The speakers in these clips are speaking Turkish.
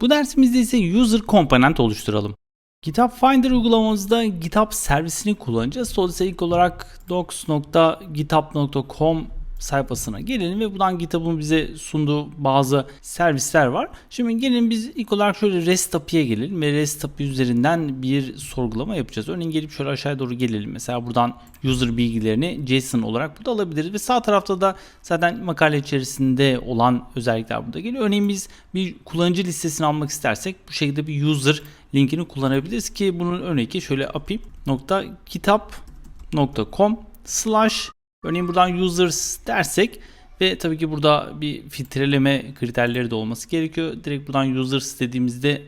Bu dersimizde ise user component oluşturalım. GitHub Finder uygulamamızda GitHub servisini kullanacağız. Dolayısıyla ilk olarak docs.github.com sayfasına gelelim ve buradan GitHub'ın bize sunduğu bazı servisler var. Şimdi gelin biz ilk olarak şöyle REST API'ye gelelim ve REST API üzerinden bir sorgulama yapacağız. Örneğin gelip şöyle aşağıya doğru gelelim. Mesela buradan user bilgilerini JSON olarak burada alabiliriz ve sağ tarafta da zaten makale içerisinde olan özellikler burada geliyor. Örneğin biz bir kullanıcı listesini almak istersek bu şekilde bir user linkini kullanabiliriz ki bunun örneği şöyle api.github.com slash Örneğin buradan users dersek ve tabii ki burada bir filtreleme kriterleri de olması gerekiyor. Direkt buradan users dediğimizde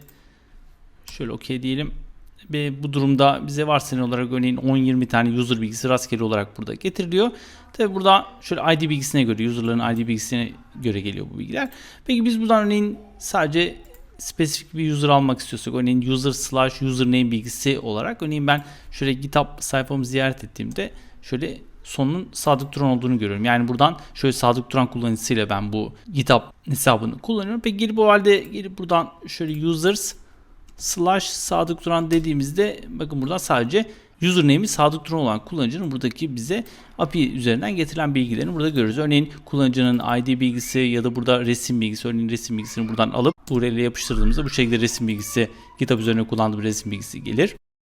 şöyle okey diyelim. Ve bu durumda bize varsayılan olarak örneğin 10-20 tane user bilgisi rastgele olarak burada getiriliyor. Tabi burada şöyle ID bilgisine göre, userların ID bilgisine göre geliyor bu bilgiler. Peki biz buradan örneğin sadece spesifik bir user almak istiyorsak örneğin user slash username bilgisi olarak örneğin ben şöyle GitHub sayfamı ziyaret ettiğimde şöyle sonunun Sadık Turan olduğunu görüyorum. Yani buradan şöyle Sadık Turan kullanıcısıyla ben bu GitHub hesabını kullanıyorum. Peki gelip o halde gelip buradan şöyle users slash Sadık Turan dediğimizde bakın burada sadece username'i Sadık Turan olan kullanıcının buradaki bize API üzerinden getirilen bilgilerini burada görürüz. Örneğin kullanıcının ID bilgisi ya da burada resim bilgisi, örneğin resim bilgisini buradan alıp URL'e yapıştırdığımızda bu şekilde resim bilgisi GitHub üzerine kullandığım resim bilgisi gelir.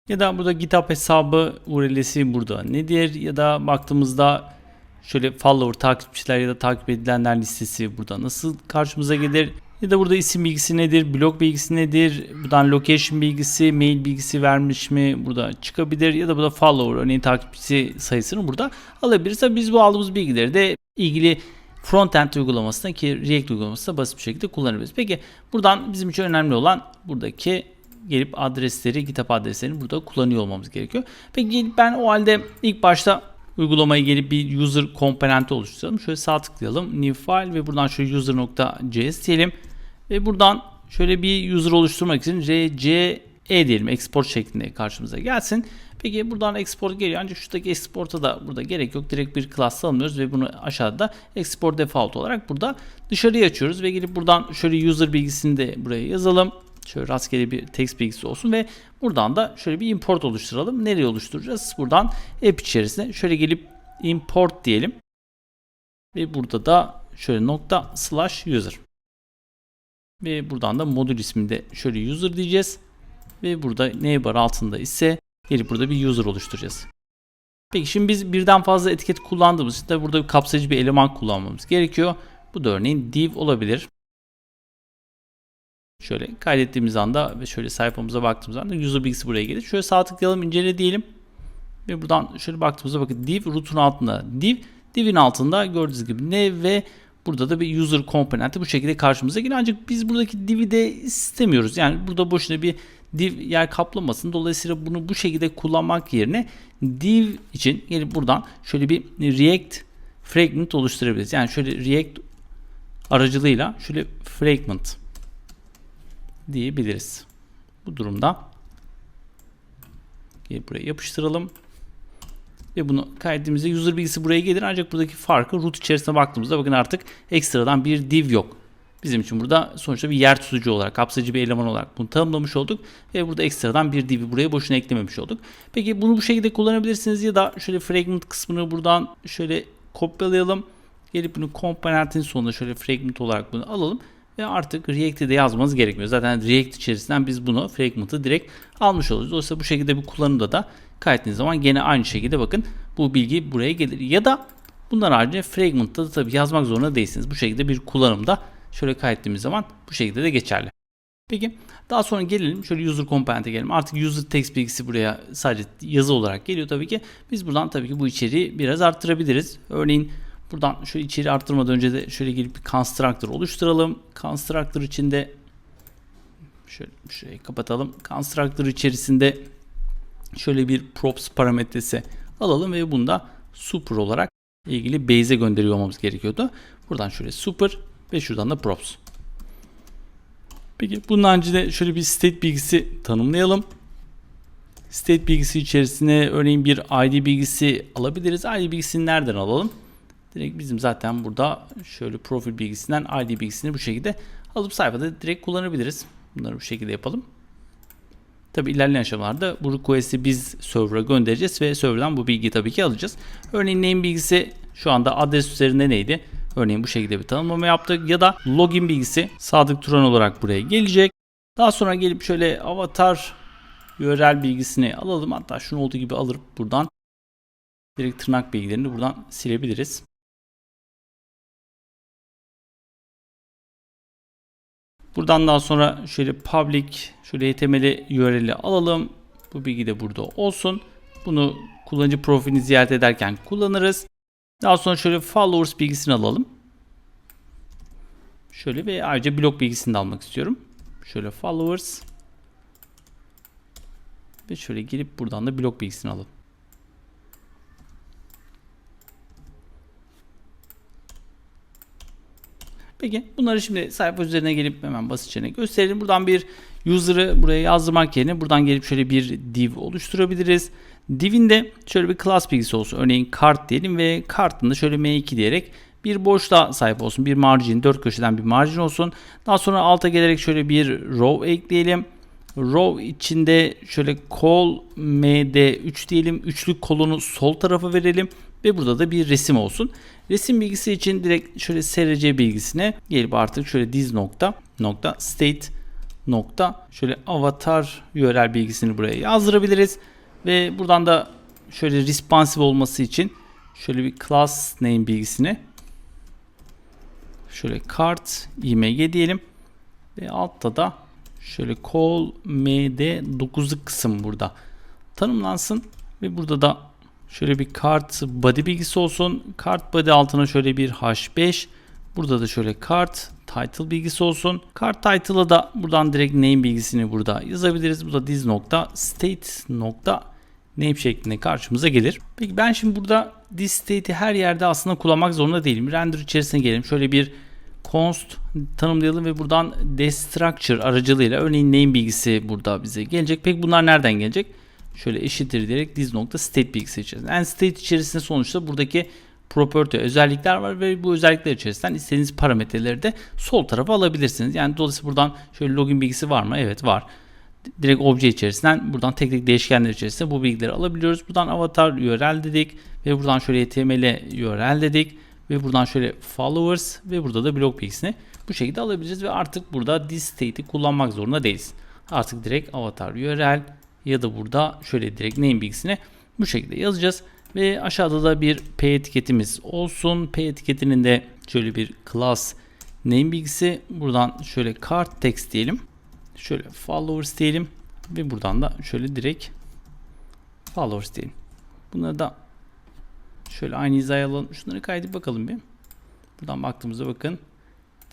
Ya da burada GitHub hesabı URL'si burada nedir? Ya da baktığımızda şöyle follower takipçiler ya da takip edilenler listesi burada nasıl karşımıza gelir? Ya da burada isim bilgisi nedir? Blog bilgisi nedir? Buradan location bilgisi, mail bilgisi vermiş mi? Burada çıkabilir. Ya da burada follower örneğin takipçisi sayısını burada alabiliriz. Tabii biz bu aldığımız bilgileri de ilgili frontend uygulamasında ki React uygulamasında basit bir şekilde kullanabiliriz. Peki buradan bizim için önemli olan buradaki gelip adresleri, GitHub adreslerini burada kullanıyor olmamız gerekiyor. Peki ben o halde ilk başta uygulamaya gelip bir user komponenti oluşturalım. Şöyle sağ tıklayalım. New file ve buradan şöyle user.js diyelim. Ve buradan şöyle bir user oluşturmak için rce diyelim. Export şeklinde karşımıza gelsin. Peki buradan export geliyor ancak şuradaki export'a da burada gerek yok. Direkt bir class almıyoruz ve bunu aşağıda export default olarak burada dışarıya açıyoruz ve gelip buradan şöyle user bilgisini de buraya yazalım. Şöyle rastgele bir text bilgisi olsun ve buradan da şöyle bir import oluşturalım. Nereye oluşturacağız? Buradan app içerisine şöyle gelip import diyelim. Ve burada da şöyle nokta slash user. Ve buradan da modül isminde şöyle user diyeceğiz. Ve burada neighbor altında ise gelip burada bir user oluşturacağız. Peki şimdi biz birden fazla etiket kullandığımız için de burada bir kapsayıcı bir eleman kullanmamız gerekiyor. Bu da örneğin div olabilir. Şöyle kaydettiğimiz anda ve şöyle sayfamıza baktığımız anda user bilgisi buraya gelir. Şöyle sağ tıklayalım incele diyelim. Ve buradan şöyle baktığımızda bakın div root'un altında div. Div'in altında gördüğünüz gibi ne ve burada da bir user komponenti bu şekilde karşımıza geliyor. Ancak biz buradaki div'i de istemiyoruz. Yani burada boşuna bir div yer kaplamasın. Dolayısıyla bunu bu şekilde kullanmak yerine div için gelip buradan şöyle bir React fragment oluşturabiliriz. Yani şöyle React aracılığıyla şöyle fragment diyebiliriz. Bu durumda buraya yapıştıralım. Ve bunu kaydettiğimizde user bilgisi buraya gelir. Ancak buradaki farkı root içerisine baktığımızda bakın artık ekstradan bir div yok. Bizim için burada sonuçta bir yer tutucu olarak, kapsayıcı bir eleman olarak bunu tanımlamış olduk. Ve burada ekstradan bir div'i buraya boşuna eklememiş olduk. Peki bunu bu şekilde kullanabilirsiniz ya da şöyle fragment kısmını buradan şöyle kopyalayalım. Gelip bunu komponentin sonunda şöyle fragment olarak bunu alalım ve artık React'e de yazmanız gerekmiyor. Zaten React içerisinden biz bunu fragment'ı direkt almış oluruz. Dolayısıyla bu şekilde bir kullanımda da kaydettiğiniz zaman gene aynı şekilde bakın bu bilgi buraya gelir. Ya da bunlar haricinde fragment'ta da tabii yazmak zorunda değilsiniz. Bu şekilde bir kullanımda şöyle kaydettiğimiz zaman bu şekilde de geçerli. Peki daha sonra gelelim şöyle user component'e gelelim. Artık user text bilgisi buraya sadece yazı olarak geliyor tabii ki. Biz buradan tabii ki bu içeriği biraz arttırabiliriz. Örneğin Buradan şöyle içeri arttırmadan önce de şöyle gelip bir constructor oluşturalım. Constructor içinde şöyle şurayı kapatalım. Constructor içerisinde şöyle bir props parametresi alalım ve bunda super olarak ilgili base'e gönderiyor olmamız gerekiyordu. Buradan şöyle super ve şuradan da props. Peki bunun önce şöyle bir state bilgisi tanımlayalım. State bilgisi içerisine örneğin bir ID bilgisi alabiliriz. ID bilgisini nereden alalım? Direkt bizim zaten burada şöyle profil bilgisinden ID bilgisini bu şekilde alıp sayfada direkt kullanabiliriz. Bunları bu şekilde yapalım. Tabi ilerleyen aşamalarda bu request'i biz server'a göndereceğiz ve server'dan bu bilgiyi tabii ki alacağız. Örneğin name bilgisi şu anda adres üzerinde neydi? Örneğin bu şekilde bir tanımlama yaptık ya da login bilgisi Sadık Turan olarak buraya gelecek. Daha sonra gelip şöyle avatar URL bilgisini alalım. Hatta şunu olduğu gibi alıp buradan direkt tırnak bilgilerini buradan silebiliriz. Buradan daha sonra şöyle public şöyle HTML URL'i alalım. Bu bilgi de burada olsun. Bunu kullanıcı profilini ziyaret ederken kullanırız. Daha sonra şöyle followers bilgisini alalım. Şöyle ve ayrıca blog bilgisini de almak istiyorum. Şöyle followers. Ve şöyle gelip buradan da blog bilgisini alalım. Peki bunları şimdi sayfa üzerine gelip hemen basitçe gösterelim. Buradan bir user'ı buraya yazdırmak yerine buradan gelip şöyle bir div oluşturabiliriz. Div'in de şöyle bir class bilgisi olsun. Örneğin kart diyelim ve kartın da şöyle m2 diyerek bir boşluğa sahip olsun. Bir margin, dört köşeden bir margin olsun. Daha sonra alta gelerek şöyle bir row ekleyelim. Row içinde şöyle kol md3 diyelim. Üçlü kolonu sol tarafa verelim. Ve burada da bir resim olsun. Resim bilgisi için direkt şöyle src bilgisine gelip artık şöyle diz nokta nokta state nokta şöyle avatar URL bilgisini buraya yazdırabiliriz. Ve buradan da şöyle responsive olması için şöyle bir class name bilgisini şöyle kart img diyelim. Ve altta da şöyle call md9'luk kısım burada tanımlansın. Ve burada da şöyle bir kart body bilgisi olsun. Kart body altına şöyle bir h5. Burada da şöyle kart title bilgisi olsun. Kart title'a da buradan direkt name bilgisini burada yazabiliriz. Bu da diz nokta state nokta name şeklinde karşımıza gelir. Peki ben şimdi burada this state'i her yerde aslında kullanmak zorunda değilim. Render içerisine gelelim. Şöyle bir const tanımlayalım ve buradan destructure aracılığıyla örneğin name bilgisi burada bize gelecek. Peki bunlar nereden gelecek? Şöyle eşittir diyerek diz nokta state bilgisi içerisinde. And state içerisinde sonuçta buradaki property özellikler var ve bu özellikler içerisinden istediğiniz parametreleri de sol tarafa alabilirsiniz. Yani dolayısıyla buradan şöyle login bilgisi var mı? Evet var. Direkt obje içerisinden buradan tek tek değişkenler içerisinde bu bilgileri alabiliyoruz. Buradan avatar URL dedik ve buradan şöyle HTML URL dedik ve buradan şöyle followers ve burada da blog bilgisini bu şekilde alabiliriz ve artık burada this state'i kullanmak zorunda değiliz. Artık direkt avatar URL ya da burada şöyle direkt name bilgisini bu şekilde yazacağız. Ve aşağıda da bir p etiketimiz olsun. P etiketinin de şöyle bir class name bilgisi. Buradan şöyle card text diyelim. Şöyle followers diyelim. Ve buradan da şöyle direkt followers diyelim. Bunları da şöyle aynı hizaya alalım. Şunları kaydedip bakalım bir. Buradan baktığımızda bakın.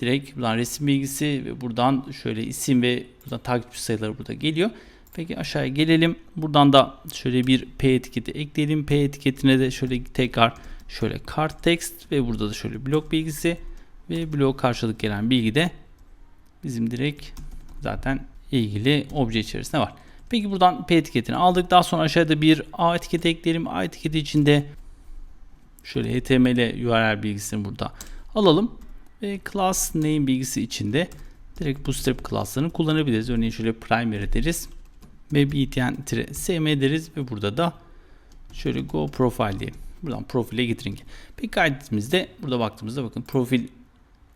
Direkt buradan resim bilgisi ve buradan şöyle isim ve buradan takipçi sayıları burada geliyor. Peki aşağıya gelelim. Buradan da şöyle bir P etiketi ekleyelim. P etiketine de şöyle tekrar şöyle kart text ve burada da şöyle blok bilgisi ve blok karşılık gelen bilgi de bizim direkt zaten ilgili obje içerisinde var. Peki buradan P etiketini aldık. Daha sonra aşağıda bir A etiketi ekleyelim. A etiketi içinde şöyle HTML URL bilgisini burada alalım. Ve class name bilgisi içinde direkt bootstrap class'larını kullanabiliriz. Örneğin şöyle primary deriz ve btn-sm deriz ve burada da şöyle go profile diyelim. Buradan profile getirin. Peki kaydetimizde burada baktığımızda bakın profil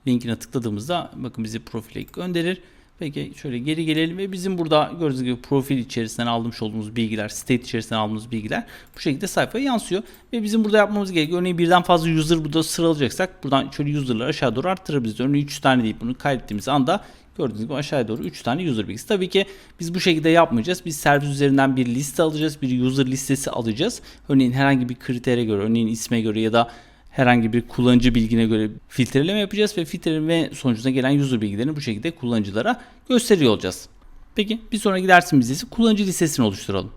linkine tıkladığımızda bakın bizi profile gönderir. Peki şöyle geri gelelim ve bizim burada gördüğünüz gibi profil içerisinden almış olduğumuz bilgiler, state içerisinden aldığımız bilgiler bu şekilde sayfaya yansıyor. Ve bizim burada yapmamız gerekiyor. Örneğin birden fazla user burada sıralayacaksak buradan şöyle user'ları aşağı doğru arttırabiliriz. Örneğin 3 tane deyip bunu kaydettiğimiz anda Gördüğünüz gibi aşağıya doğru 3 tane user bilgisi. Tabii ki biz bu şekilde yapmayacağız. Biz servis üzerinden bir liste alacağız. Bir user listesi alacağız. Örneğin herhangi bir kritere göre, örneğin isme göre ya da herhangi bir kullanıcı bilgine göre filtreleme yapacağız ve filtreleme sonucunda gelen user bilgilerini bu şekilde kullanıcılara gösteriyor olacağız. Peki bir sonraki dersimizde ise kullanıcı listesini oluşturalım.